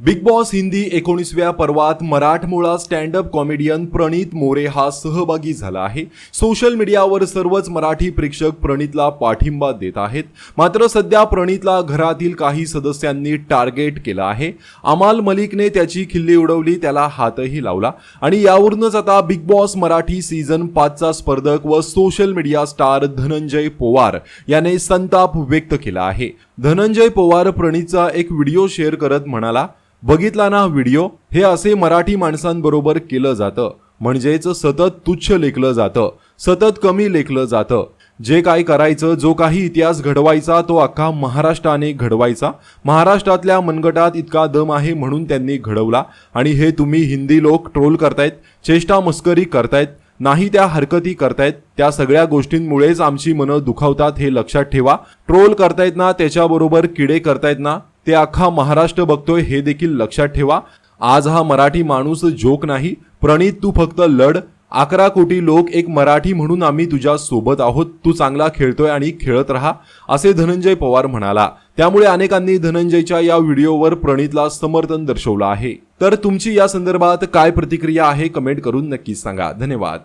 Big Boss Hindi एकोणीसव्या पर्वात मराठमोळा stand up comedian Pranit More हा सहभागी झाला आहे. सोशल मीडियावर सर्वच मराठी प्रेक्षक प्रणितला पाठिंबा देत आहेत. मात्र सध्या प्रणितला घरातील काही सदस्यांनी टार्गेट केलं आहे. अमाल मलिकने त्याची खिल्ली उडवली त्याला हातही लावला. आणि यावरूनच आता बिग बॉस मराठी सीझन पाचचा स्पर्धक व social media star Dhananjay Powar याने संताप व्यक्त केला आहे. धनंजय पोवार प्रणितचा एक व्हिडिओ शेअर करत म्हणाला बघितला ना व्हिडिओ? हे असे मराठी माणसांबरोबर केलं जातं. म्हणजेच सतत तुच्छ लेखलं जातं. सतत कमी लेखलं जातं. जे काय करायचं जो काही इतिहास घडवायचा तो अख्खा महाराष्ट्राने घडवायचा. महाराष्ट्रातल्या मनगटात इतका दम आहे म्हणून त्यांनी घडवला. आणि हे तुम्ही हिंदी लोक ट्रोल करतायत चेष्टा मस्करी करतायत नाही त्या हरकती करतायत त्या सगळ्या गोष्टींमुळेच आमची मनं दुखावतात हे लक्षात ठेवा. ट्रोल करतायत ना त्याच्याबरोबर किडे करतायत ना ते अख्खा महाराष्ट्र बघतोय हे देखील लक्षात ठेवा. आज हा मराठी माणूस जोक नाही. प्रणित तू फक्त लढ. अकरा कोटी लोक एक मराठी म्हणून आम्ही तुझ्या सोबत आहोत. तू चांगला खेळतोय आणि खेळत राहा असे धनंजय पवार म्हणाला. त्यामुळे अनेकांनी धनंजयच्या या व्हिडिओवर प्रणितला समर्थन दर्शवलं आहे. तर तुमची या संदर्भात काय प्रतिक्रिया आहे कमेंट करून नक्कीच सांगा. धन्यवाद.